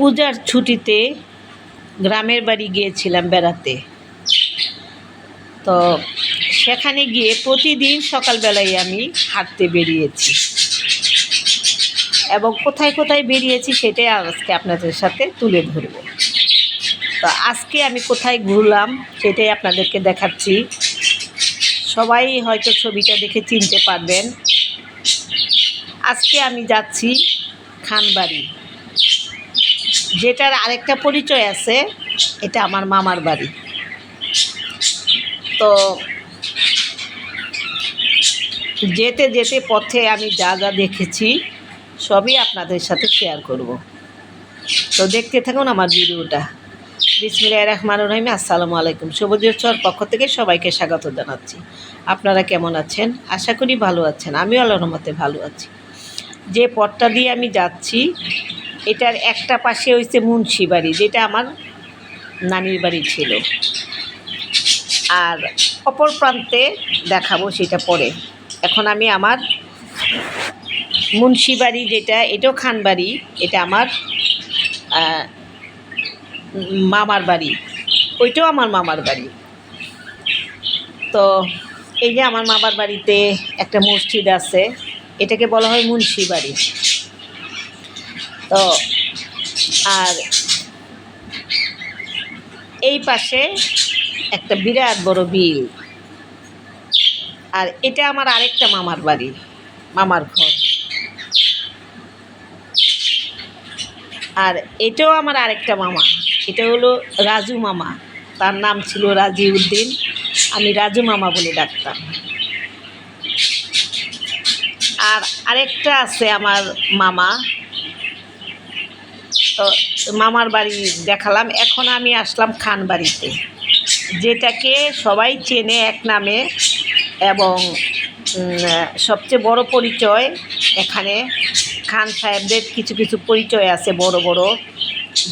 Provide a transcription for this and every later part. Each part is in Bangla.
পূজার ছুটিতে গ্রামের বাড়ি গিয়েছিলাম বেড়াতে। তো সেখানে গিয়ে প্রতিদিন সকালবেলায় আমি হাঁটতে বেরিয়েছি। এবং কোথায় কোথায় বেরিয়েছি সেটাই আজকে আপনাদের সাথে তুলে ধরব। তো আজকে আমি কোথায় ঘুরলাম সেটাই আপনাদেরকে দেখাচ্ছি। সবাই হয়তো ছবিটা দেখে চিনতে পারবেন। আজকে আমি যাচ্ছি খানবাড়ি। যেটার আরেকটা পরিচয় আছে, এটা আমার মামার বাড়ি। তো যেতে যেতে পথে আমি যা যা দেখেছি, সবই আপনাদের সাথে শেয়ার করব। তো দেখতে থাকুন আমার ভিডিওটা। বিসমিল্লাহ রহমান রহিম, আসসালামু আলাইকুম। শুভজিৎসর পক্ষ থেকে সবাইকে স্বাগত জানাচ্ছি। আপনারা কেমন আছেন? আশা করি ভালো আছেন। আমিও আল্লাহর মতে ভালো আছি। যে পথটা দিয়ে আমি যাচ্ছি এটার একটা পাশে হয়েছে মুন্সি বাড়ি, যেটা আমার নানির বাড়ি ছিল। আর অপর প্রান্তে দেখাবো সেটা পরে। এখন আমি আমার মুন্সি বাড়ি যেটা, এটাও খান বাড়ি, এটা আমার মামার বাড়ি, ওইটাও আমার মামার বাড়ি। তো এই যে আমার মামার বাড়িতে একটা মসজিদ আছে, এটাকে বলা হয় মুন্সি বাড়ি। তো, আর এই পাশে একটা বিরাট বড় বিল। আর এটা আমার আরেকটা মামার বাড়ি, মামার ঘর। আর এটাও আমার আরেকটা মামা, এটা হলো রাজু মামা। তার নাম ছিল রাজিউদ্দিন, আমি রাজু মামা বলে ডাকতাম। আর আরেকটা আছে আমার মামা তো মামার বাড়ি দেখালাম। এখন আমি আসলাম খান বাড়িতে, যেটাকে সবাই চেনে এক নামে এবং সবচেয়ে বড় পরিচয় এখানে খান সাহেবদের কিছু কিছু পরিচয় আছে বড় বড়।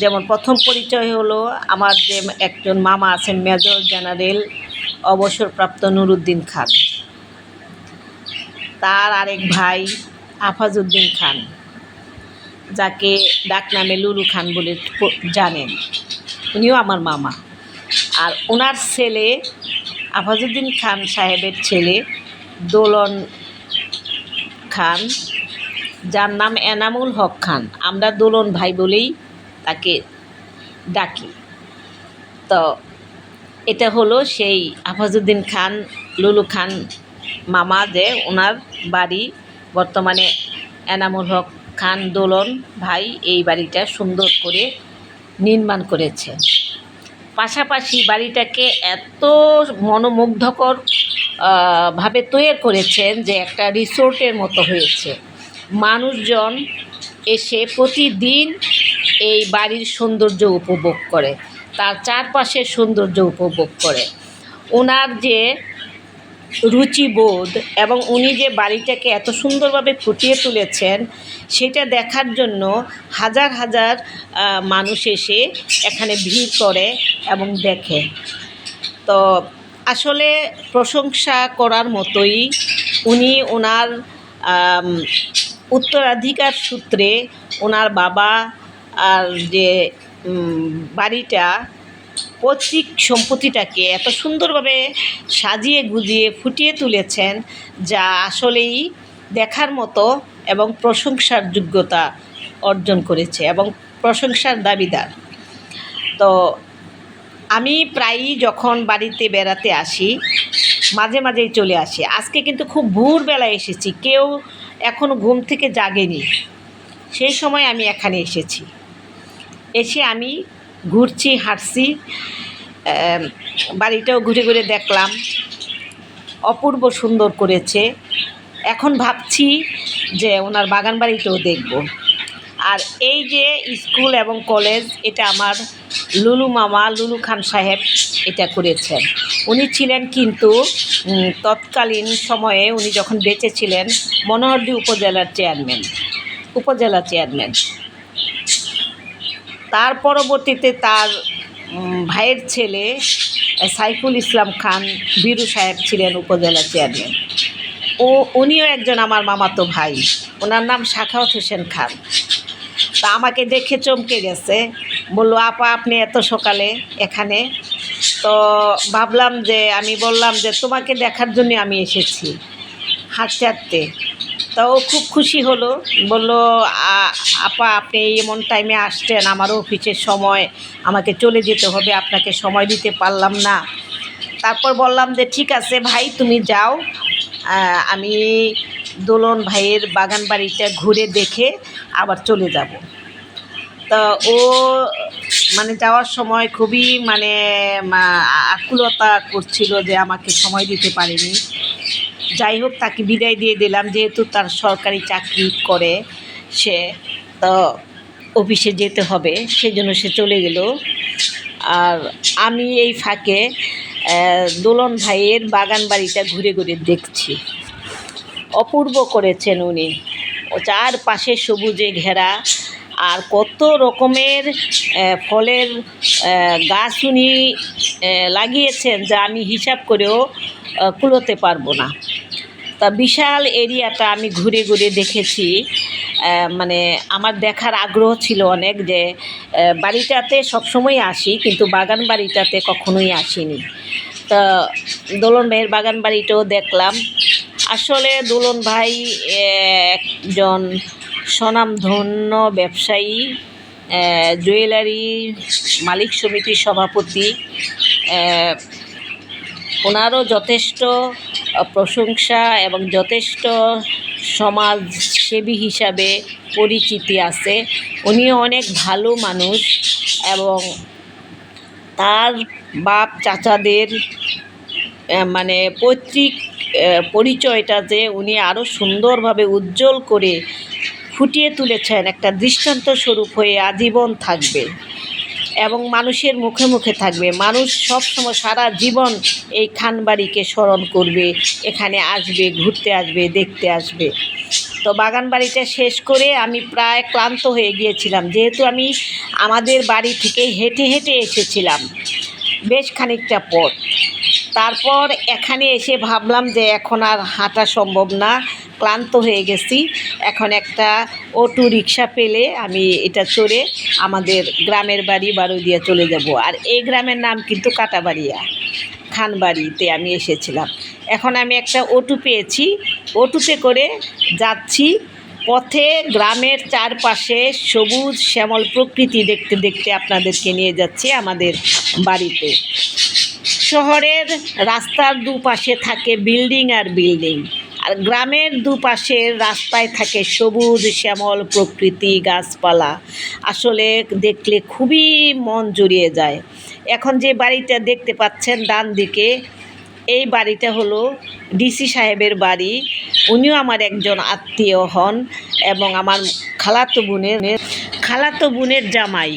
যেমন প্রথম পরিচয় হলো আমার যে একজন মামা আছেন, মেজর জেনারেল অবসরপ্রাপ্ত নুরুদ্দিন খান। তার আরেক ভাই আফাজউদ্দিন খান। যাকে ডাকনামে লুলু খান বলে জানেন, উনিও আমার মামা। আর ওনার ছেলে আফাজুদ্দিন খান সাহেবের ছেলে দোলন খান, যার নাম এনামুল হক খান। আমরা দোলন ভাই বলেই তাকে ডাকি। তো এটা হলো সেই আফাজুদ্দিন খান, লুলু খান মামা যে ওনার বাড়ি, বর্তমানে এনামুল হক খান দোলন ভাই এই বাড়িটা সুন্দর করে নির্মাণ করেছে। পাশাপাশি বাড়িটাকে এত মনোমুগ্ধকর ভাবে তৈরি করেছেন যে একটা রিসোর্টের মতো হয়েছে। মানুষজন এসে প্রতিদিন এই বাড়ির সৌন্দর্য উপভোগ করে, তার চারপাশের সৌন্দর্য উপভোগ করে। ওনার যে রুচিবোধ এবং উনি যে বাড়িটাকে এত সুন্দরভাবে ফুটিয়ে তুলেছেন, সেটা দেখার জন্য হাজার হাজার মানুষ এসে এখানে ভিড় করে এবং দেখে। তো আসলে প্রশংসা করার মতোই উনি ওনার উত্তরাধিকার সূত্রে ওনার বাবা আর যে বাড়িটা পৈতৃক সম্পত্তিটাকে এত সুন্দরভাবে সাজিয়ে গুজিয়ে ফুটিয়ে তুলেছেন যা আসলেই দেখার মতো এবং প্রশংসার যোগ্যতা অর্জন করেছে এবং প্রশংসার দাবিদার। তো আমি প্রায়ই যখন বাড়িতে বেড়াতে আসি, মাঝে মাঝেই চলে আসি। আজকে কিন্তু খুব ভোরবেলা এসেছি, কেউ এখনও ঘুম থেকে জাগেনি। সেই সময় আমি এখানে এসেছি। এসে আমি ঘুরছি, হাঁটছি বাড়িটাও ঘুরে ঘুরে দেখলাম। অপূর্ব সুন্দর করেছে। এখন ভাবছি যে ওনার বাগান বাড়িটাও দেখব। আর এই যে স্কুল এবং কলেজ, এটা আমার লুলু মামা, লুলু খান সাহেব এটা করেছেন। উনি ছিলেন কিন্তু তৎকালীন সময়ে উনি যখন বেঁচে ছিলেন, মনোহরদী উপজেলার চেয়ারম্যান, উপজেলা চেয়ারম্যান। তার পরবর্তীতে তার ভাইয়ের ছেলে সাইফুল ইসলাম খান বীরু সাহেব ছিলেন উপজেলা চেয়ারম্যান। ও, উনিও একজন আমার মামাতো ভাই। ওনার নাম শাখাওয়াত হোসেন খান। তা আমাকে দেখে চমকে গেছে, বলল, আপা, আপনি এত সকালে এখানে? তো ভাবলাম যে, আমি বললাম যে, তোমাকে দেখার জন্য আমি এসেছি হাঁটতে হাঁটতে। তো ও খুব খুশি হলো। বলল আপা, আপনি এমন টাইমে আসছেন আমারও অফিসের সময়, আমাকে চলে যেতে হবে, আপনাকে সময় দিতে পারলাম না। তারপর বললাম যে, ঠিক আছে ভাই, তুমি যাও। আমি দোলন ভাইয়ের বাগান বাড়িটা ঘুরে দেখে আবার চলে যাব। তো ও মানে যাওয়ার সময় খুবই মানে আকুলতা করছিল যে, আমাকে সময় দিতে পারেনি। যাই হোক, তাকে বিদায় দিয়ে দিলাম। যেহেতু তার সরকারি চাকরি করে, সে, তো, অফিসে যেতে হবে, সেজন্য সে চলে গেল। আর আমি এই ফাঁকে দোলন ভাইয়ের বাগান বাড়িটা ঘুরে ঘুরে দেখছি। অপূর্ব করেছেন উনি। ও চারপাশে সবুজে ঘেরা, আর কত রকমের ফলের গাছ উনি লাগিয়েছেন, যা আমি হিসাব করেও কুলোতে পারব না। তা বিশাল এরিয়াটা আমি ঘুরে ঘুরে দেখেছি। মানে আমার দেখার আগ্রহ ছিল অনেক যে বাড়িটাতে সবসময় আসি, কিন্তু বাগান বাড়িটাতে কখনোই আসিনি। তা দোলন ভাইয়ের বাগান বাড়িটাও দেখলাম। আসলে দোলন ভাই একজন স্বনামধন্য ব্যবসায়ী জুয়েলারি মালিক সমিতির সভাপতি ওনারও যথেষ্ট প্রশংসা এবং যথেষ্ট সমাজসেবী হিসাবে পরিচিতি আছে। উনিও অনেক ভালো মানুষ এবং তার বাপ চাচাদের মানে পৈতৃক পরিচয়টা যে উনি আরও সুন্দরভাবে উজ্জ্বল করে ফুটিয়ে তুলেছেন, একটা দৃষ্টান্ত স্বরূপ হয়ে আজীবন থাকবে। এবং মানুষের মুখে মুখে থাকবে। মানুষ সবসময় সারা জীবন এই খানবাড়িকে স্মরণ করবে, এখানে আসবে, ঘুরতে আসবে, দেখতে আসবে। তো বাগান বাড়িটা শেষ করে আমি প্রায় ক্লান্ত হয়ে গিয়েছিলাম। যেহেতু আমি আমাদের বাড়ি থেকে হেঁটে হেঁটে এসেছিলাম। বেশ খানিকটা পথ তারপর এখানে এসে ভাবলাম যে এখন আর হাঁটা সম্ভব না, ক্লান্ত হয়ে গেছি। এখন একটা অটো রিক্সা পেলে আমি এটা চড়ে আমাদের গ্রামের বাড়ি বারুদিয়া চলে যাব। আর এই গ্রামের নাম কিন্তু কাটাবাড়িয়া, খানবাড়িতে আমি এসেছিলাম। এখন আমি একটা অটো পেয়েছি। অটোতে করে যাচ্ছি। পথে গ্রামের চারপাশে সবুজ শ্যামল প্রকৃতি দেখতে দেখতে আপনাদেরকে নিয়ে যাচ্ছি আমাদের বাড়িতে। শহরের রাস্তার দুপাশে থাকে বিল্ডিং আর বিল্ডিং। আর গ্রামের দুপাশের রাস্তায় থাকে সবুজ শ্যামল প্রকৃতি গাছপালা। আসলে দেখলে খুবই মন জুড়িয়ে যায়। এখন যে বাড়িটা দেখতে পাচ্ছেন ডান দিকে এই বাড়িটা হলো ডিসি সাহেবের বাড়ি। উনিও আমার একজন আত্মীয় হন এবং আমার খালাতো বোনের খালাতো বোনের জামাই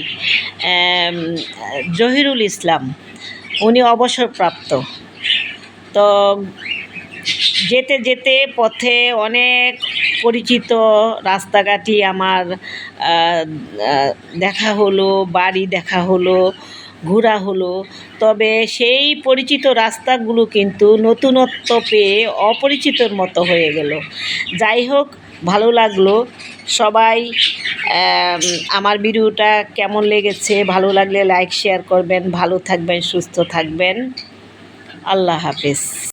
জহিরুল ইসলাম। উনি অবসরপ্রাপ্ত। তো যেতে যেতে পথে অনেক পরিচিত রাস্তাঘাটই আমার দেখা হলো, বাড়ি দেখা হলো, ঘোরা হলো। তবে সেই পরিচিত রাস্তাগুলো কিন্তু নতুনত্ব পেয়ে অপরিচিতর মতো হয়ে গেল। যাই হোক, ভালো লাগল। সবাই আমার ভিডিওটা কেমন লেগেছে? ভালো লাগলে লাইক শেয়ার করবেন। ভালো থাকবেন, সুস্থ থাকবেন। আল্লাহ হাফিজ।